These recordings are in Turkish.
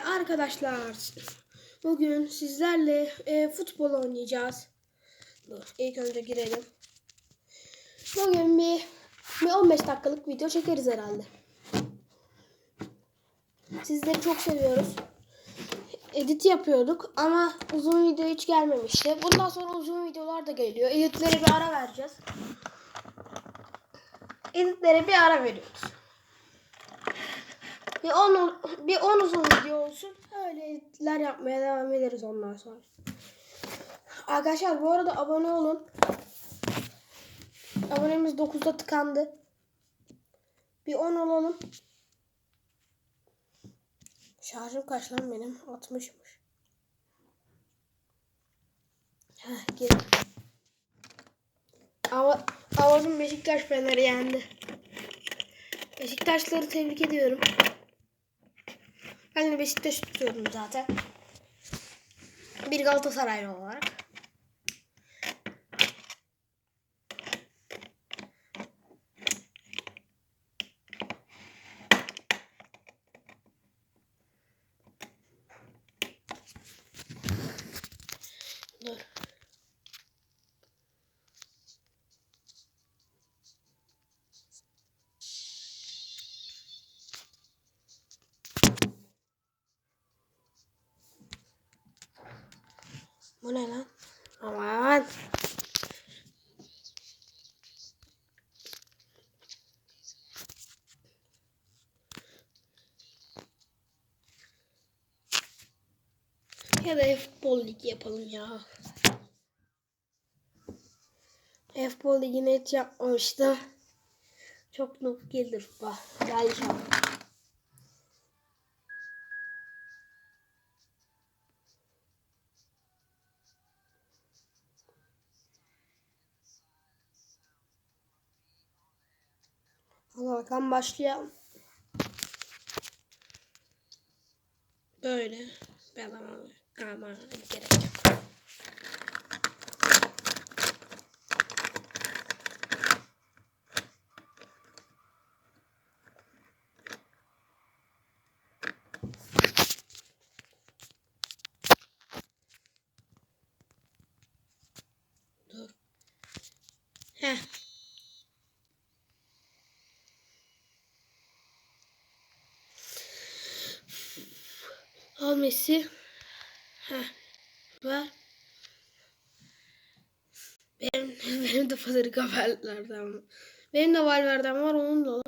Arkadaşlar bugün sizlerle e, futbol oynayacağız. Dur ilk önce girelim. Bugün bir, bir 15 dakikalık video çekeriz herhalde. Sizleri çok seviyoruz. Edit yapıyorduk ama uzun video hiç gelmemişti. Bundan sonra uzun videolar da geliyor. Editlere bir ara vereceğiz. Editlere bir ara veriyoruz. Bir 10 bir 10 uzun video olsun. Öyle editler yapmaya devam ederiz ondan sonra. Arkadaşlar bu arada abone olun. Abonemiz 9'da tıkandı. Bir 10 olalım. Şarjım kaç lan benim? 60'mış. Heh, gir. Ama Avaz'ın Beşiktaş Fener'i yendi. Beşiktaşları tebrik ediyorum. Ben de Beşiktaş tutuyorum zaten. Bir Galatasaraylı olarak. Dur. Bu ne lan? Aman. Ya da futbol ligi yapalım ya. Futbol ligini hiç yapmamıştım. Çok noob gelir bak. İnşallah. Hadi bakalım başlayalım. Böyle. Ben ama, ama gerek yok. Dur. Heh. Al Messi. Heh. Ver. Benim, de Federico Valverde'm var. Benim de Valverde'm var onun da.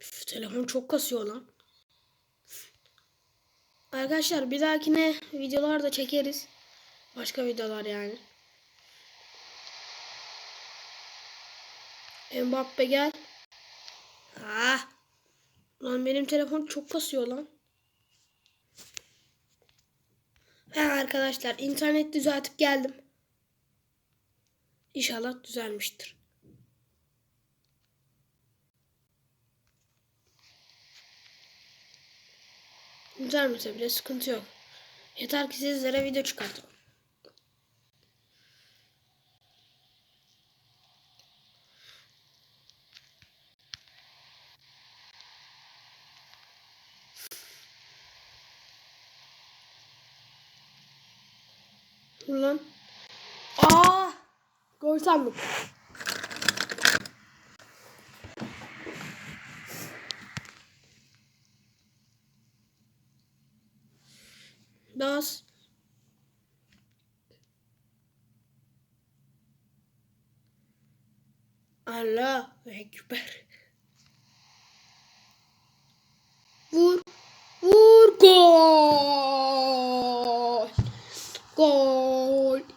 Üf, telefon çok kasıyor lan. Arkadaşlar bir dahakine videolar da çekeriz. Başka videolar yani. Mbappe gel. Ah. Lan benim telefon çok kasıyor lan. He arkadaşlar internet düzeltip geldim. İnşallah düzelmiştir. Düzelmese bile sıkıntı yok. Yeter ki sizlere video çıkartalım. Dur lan. Aa! Gol sandım. Bas. Allah ekber. Vur. Vur gol. Gol.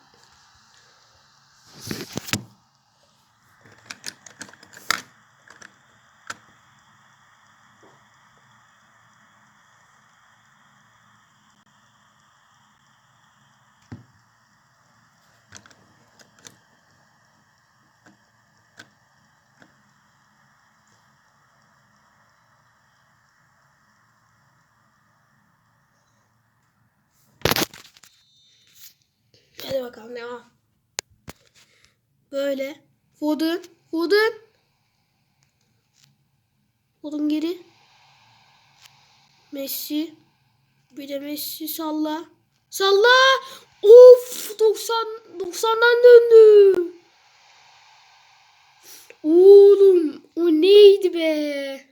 Hadi bakalım devam. Böyle. Foden. Foden. Alın geri. Messi. Bir de Messi salla. Salla. Of 90 90'dan döndü. Oğlum o neydi be?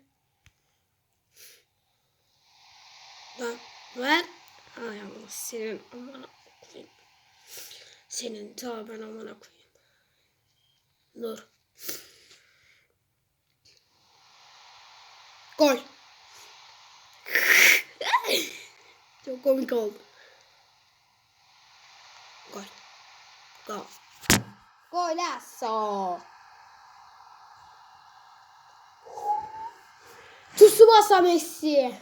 Lan ver. Ay Allah senin amına. Senin ta ben amına koyayım. Dur. Gol. Çok komik oldu. Gol. Gol. Golazo. Tsubasa Messi.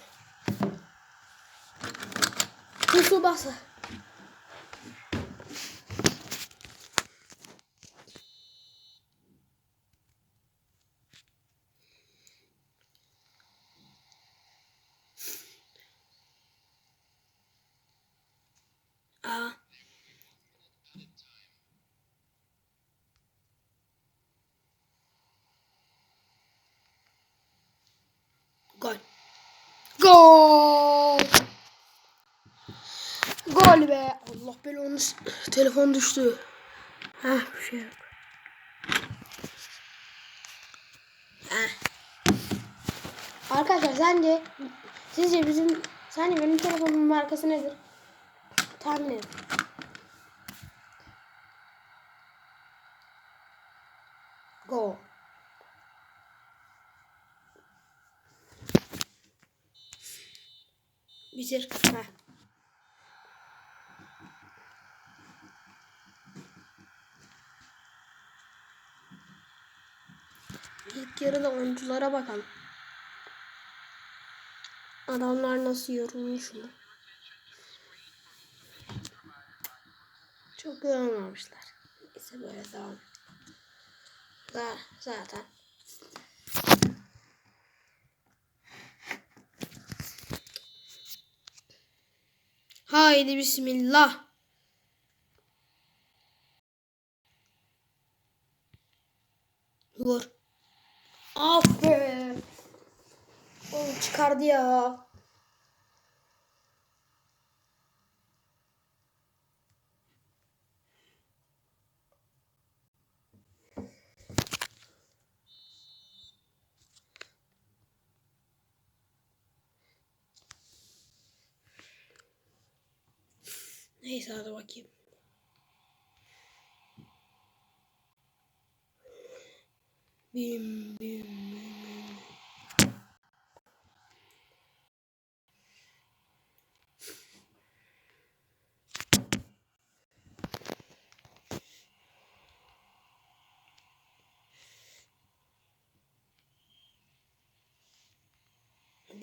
Tsubasa. Aa. Gol. Gol. Gol be. Allah belanı. Telefon düştü. Heh bir şey yok. Heh. Arkadaşlar sence sizce bizim sence benim telefonumun markası nedir? Edin. Go. Bitir. Heh. İlk yarıda oyunculara bakalım. Adamlar nasıl yorulmuş mu? Çok yorulmamışlar. Neyse böyle devam. Za- Zaten. Haydi bismillah. Vur. Aferin. Oğlum çıkardı ya. Neyse hadi bakayım. Bim bim.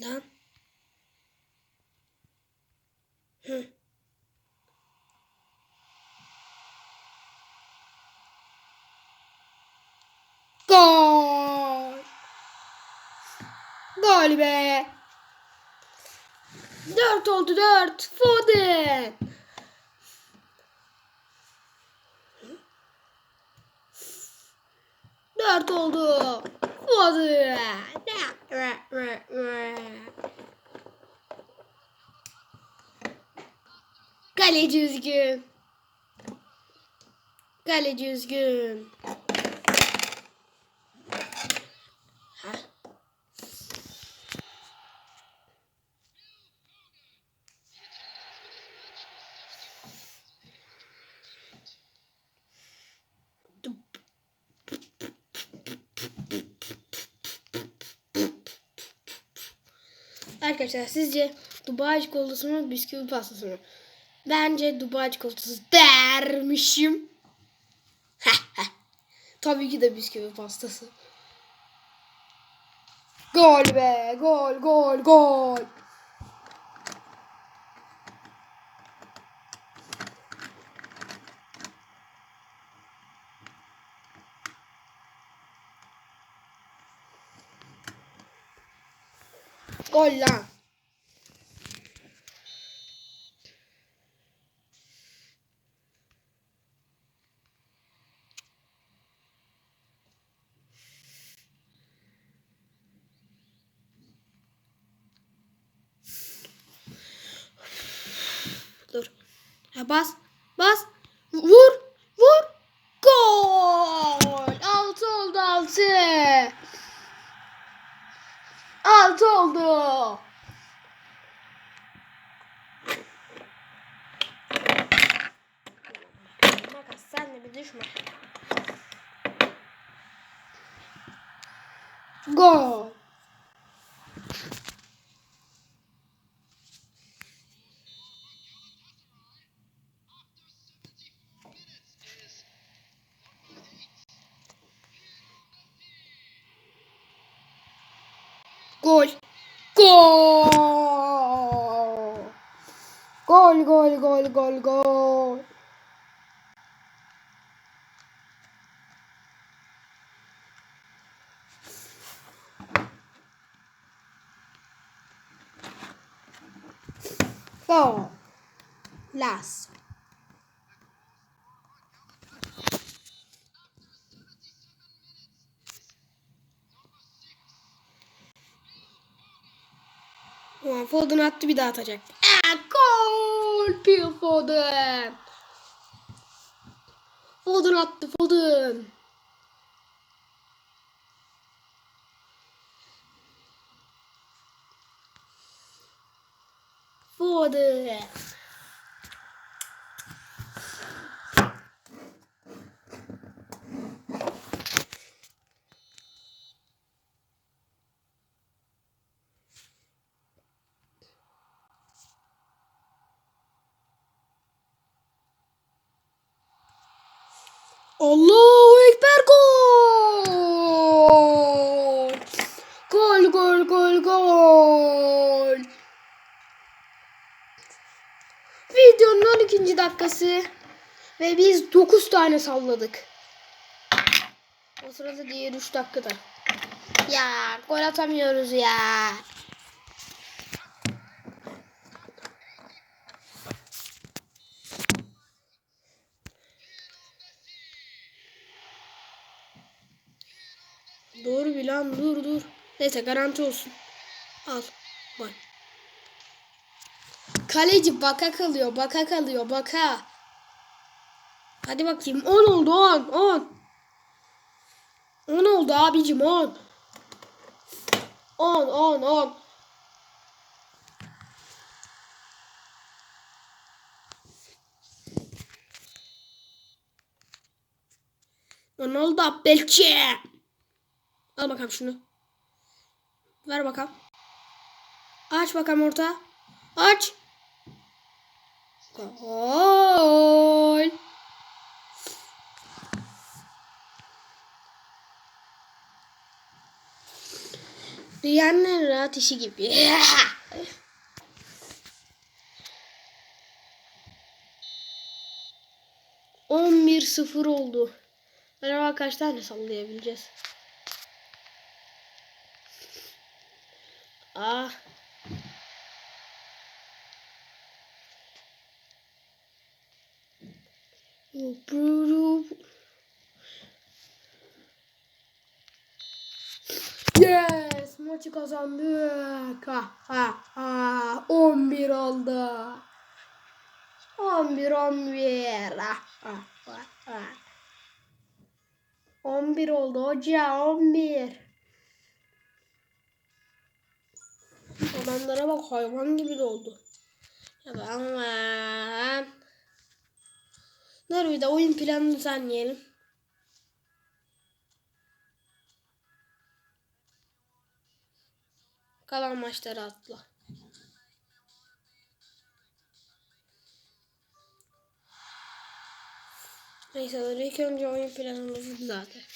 Lan. Hı. Gol. Gol be. Dört oldu dört. Foden. Dört oldu. Foden. Kaleci üzgün. Kaleci üzgün. Arkadaşlar sizce Dubai çikolatası mı bisküvi pastası mı? Bence Dubai çikolatası dermişim. Tabii ki de bisküvi pastası. Gol be gol gol gol. Gol lan. Dur. Ha, bas. Bas. Sen de bir düşme. Gol. Gol. Gol. Gol gol gol gol gol. Gol. Las. Ulan Foden attı bir daha atacak. Aa, gol! Phil Foden. Foden attı Foden. Foden. Allahu Ekber gol! Gol gol gol gol! Videonun 12. dakikası ve biz 9 tane salladık. O sırada diğer 3 dakikada. Ya gol atamıyoruz ya. Doğru bir lan dur dur. Neyse garanti olsun. Al. Bak. Kaleci baka kalıyor baka kalıyor baka. Hadi bakayım 10 oldu 10 10. 10 oldu abicim 10. 10 10 10. Ne oldu Abdelçi? Al bakalım şunu. Ver bakalım. Aç bakalım orta. Aç. Gol. Dünyanın rahat işi gibi. On bir sıfır oldu. Acaba kaç tane sallayabileceğiz? Ah. Yes, maçı kazandık. Ha ha ha. 11 oldu. 11 11. Ha ha ha. ha. 11 oldu hoca 11. Adamlara bak hayvan gibi doldu. Ya aman. Bir de oyun planını düzenleyelim. Kalan maçları atla. Neyse ilk önce oyun planımızı düzeltelim.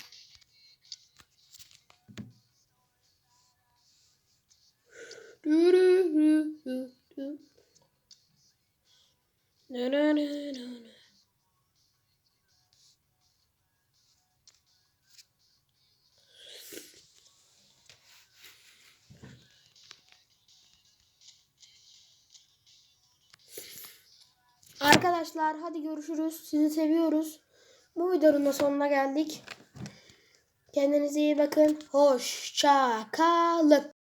Arkadaşlar hadi görüşürüz. Sizi seviyoruz. Bu videonun da sonuna geldik. Kendinize iyi bakın. Hoşça kalın.